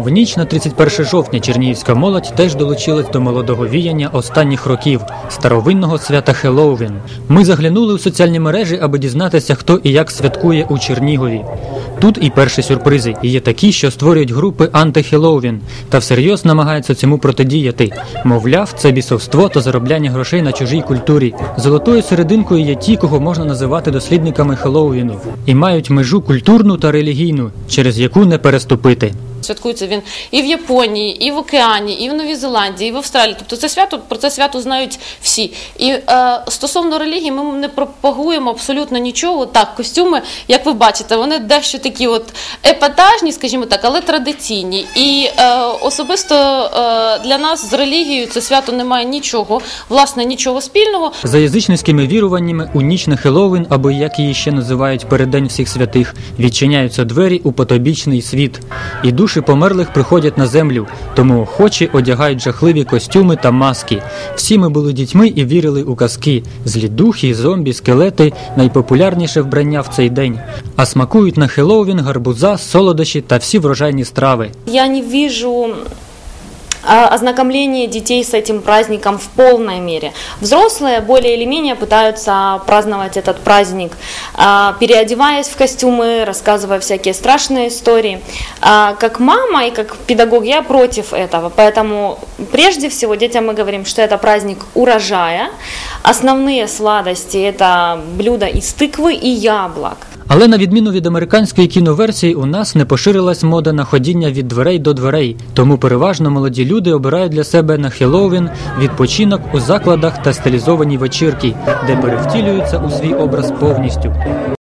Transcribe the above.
В ніч на 31 жовтня чернігівська молодь теж долучилась до молодого віяння останніх років старовинного свята Хеллоуін. Ми заглянули у соціальні мережі, аби дізнатися, хто і як святкує у Чернігові. Тут і перші сюрпризи, і є такі, що створюють групи анти-Хеллоуін та всерйоз намагаються цьому протидіяти. Мовляв, це бісовство та заробляння грошей на чужій культурі. Золотою серединкою є ті, кого можна називати дослідниками Хеллоуіну, і мають межу культурну та релігійну, через яку не переступити. Святкується він і в Японії, і в Океані, і в Новій Зеландії, і в Австралії. Тобто це свято про це свято знають всі. І е, стосовно релігії, ми не пропагуємо абсолютно нічого. Так, костюми, як ви бачите, вони дещо такі от епатажні, скажімо так, але традиційні. І е, особисто е, для нас з релігією це свято не має нічого, власне, нічого спільного. За язичницькими віруваннями у ніч на Хеллоуін, або як її ще називають переддень всіх святих, відчиняються двері у потобічний світ. І душі померлих приходять на землю, тому охочі одягають жахливі костюми та маски. Всі ми були дітьми і вірили у казки. Злі духи, зомбі, скелети найпопулярніше вбрання в цей день. А смакують на Хеллоуін гарбуза, солодощі та всі врожайні страви. Я не вижу а, ознакомление детей с этим праздником в полной мере. Взрослые более или менее пытаются праздновать этот праздник, а, переодеваясь в костюмы, рассказывая всякие страшные истории. А, Как мама и как педагог я против этого, поэтому прежде всего детям мы говорим, что это праздник урожая. Основные сладости это блюда из тыквы и яблок. Але на відміну від американської кіноверсії, у нас не поширилась мода на ходіння від дверей до дверей, тому переважно молоді люди обирають для себе на Хеллоуін відпочинок у закладах та стилізовані вечірки, де перевтілюються у свій образ повністю.